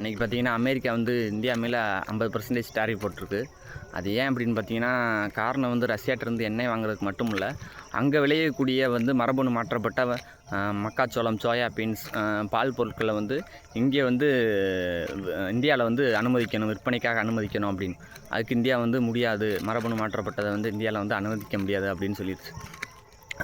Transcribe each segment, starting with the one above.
இன்றைக்கி பார்த்தீங்கன்னா அமெரிக்கா வந்து இந்தியா மேலே ஐம்பது பர்சன்டேஜ் டாரிஃப் போட்டிருக்கு. அது ஏன் அப்படின்னு பார்த்தீங்கன்னா காரணம் வந்து ரஷ்யாட்டிருந்து எண்ணெய் வாங்குறதுக்கு மட்டும் இல்லை அங்கே விளையக்கூடிய வந்து மரபணு மாற்றப்பட்ட மக்காச்சோளம் சோயா பீன்ஸ் பால் பொருட்களை வந்து இங்கே வந்து இந்தியாவில் வந்து அனுமதிக்கணும் விற்பனைக்காக அனுமதிக்கணும் அப்படின்னு. அதுக்கு இந்தியா வந்து முடியாது. மரபணு மாற்றப்பட்டதை வந்து இந்தியாவில் வந்து அனுமதிக்க முடியாது அப்படின்னு சொல்லிடுச்சு.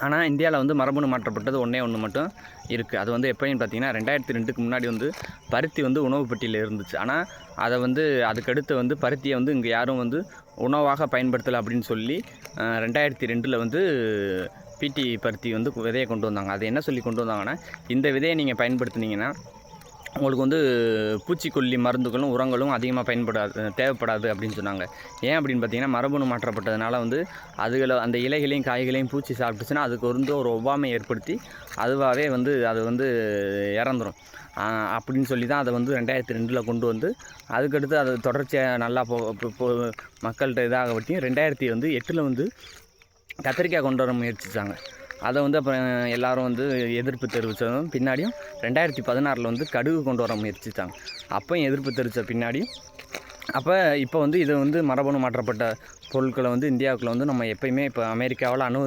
ஆனால் இந்தியாவில் வந்து மரபணு மாற்றப்பட்டது ஒன்றே ஒன்று மட்டும் இருக்குது அது வந்து எப்போயும் பார்த்தீங்கன்னா ரெண்டாயிரத்தி ரெண்டுக்கு முன்னாடி வந்து பருத்தி வந்து உணவு பட்டியலில் இருந்துச்சு. ஆனால் அதை வந்து அதுக்கடுத்து வந்து பருத்தியை வந்து இங்கே யாரும் வந்து உணவாக பயன்படுத்தலை அப்படின்னு சொல்லி ரெண்டாயிரத்தி ரெண்டில் வந்து பிடி பருத்தி வந்து விதையை கொண்டு வந்தாங்க. அது என்ன சொல்லி கொண்டு வந்தாங்கன்னா இந்த விதையை நீங்கள் பயன்படுத்துனீங்கன்னா உங்களுக்கு வந்து பூச்சிக்கொல்லி மருந்துகளும் உரங்களும் அதிகமாக பயன்படாது தேவைப்படாது அப்படின்னு சொன்னாங்க. ஏன் அப்படின்னு பார்த்தீங்கன்னா மரபணு மாற்றப்பட்டதுனால வந்து அதுகளை அந்த இலைகளையும் காய்களையும் பூச்சி சாப்பிட்டுச்சுன்னா அதுக்கு வந்து ஒரு ஒவ்வாமை ஏற்படுத்தி அதுவாகவே வந்து அது வந்து இறந்துடும் அப்படின்னு சொல்லி தான் அதை வந்து ரெண்டாயிரத்தி ரெண்டில் கொண்டு வந்து அதுக்கடுத்து அது தொடர்ச்சியாக நல்லா போ போ மக்கள்கிட்ட இதாக வட்டியும் ரெண்டாயிரத்தி வந்து எட்டில் வந்து கத்திரிக்காய் கொண்டு வர முயற்சித்தாங்க அதை வந்து அப்புறம் எல்லாரும் வந்து எதிர்ப்பு தெரிவித்ததும் பின்னாடியும் ரெண்டாயிரத்தி பதினாறில் வந்து கடுகு கொண்டு வர முயற்சித்தாங்க அப்போயும் எதிர்ப்பு தெரிவித்த பின்னாடியும். அப்போ இப்போ வந்து இது வந்து மரபணு மாற்றப்பட்ட பொருட்களை வந்து இந்தியாவுக்குள்ள வந்து நம்ம எப்பயுமே இப்போ அமெரிக்காவில் அனு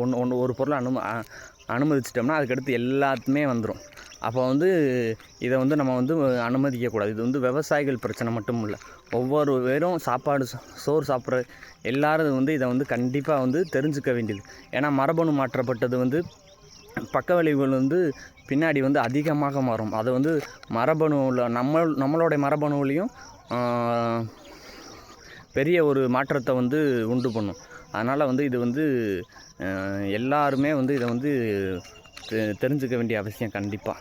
ஒன்று ஒன்று ஒரு பொருளை அனு அனுமதிச்சிட்டோம்னா அதுக்கடுத்து எல்லாத்துமே வந்துடும் அப்போ வந்து இதை வந்து நம்ம வந்து அனுமதிக்கக்கூடாது. இது வந்து விவசாயிகள் பிரச்சனை மட்டும் இல்லை. ஒவ்வொரு பேரும் சாப்பாடு சோறு சாப்பிட்ற எல்லாரும் வந்து இதை வந்து கண்டிப்பாக வந்து தெரிஞ்சுக்க வேண்டியது. ஏன்னா மரபணு மாற்றப்பட்டது வந்து பக்க விளைவுகள் வந்து பின்னாடி வந்து அதிகமாக மாறும். அதை வந்து மரபணுவில் நம்ம நம்மளுடைய மரபணுவிலையும் பெரிய ஒரு மாற்றத்தை வந்து உண்டு பண்ணும். அதனால் வந்து இது வந்து எல்லாருமே வந்து இதை வந்து தெ- தெரிஞ்சுக்க வேண்டிய அவசியம் கண்டிப்பாக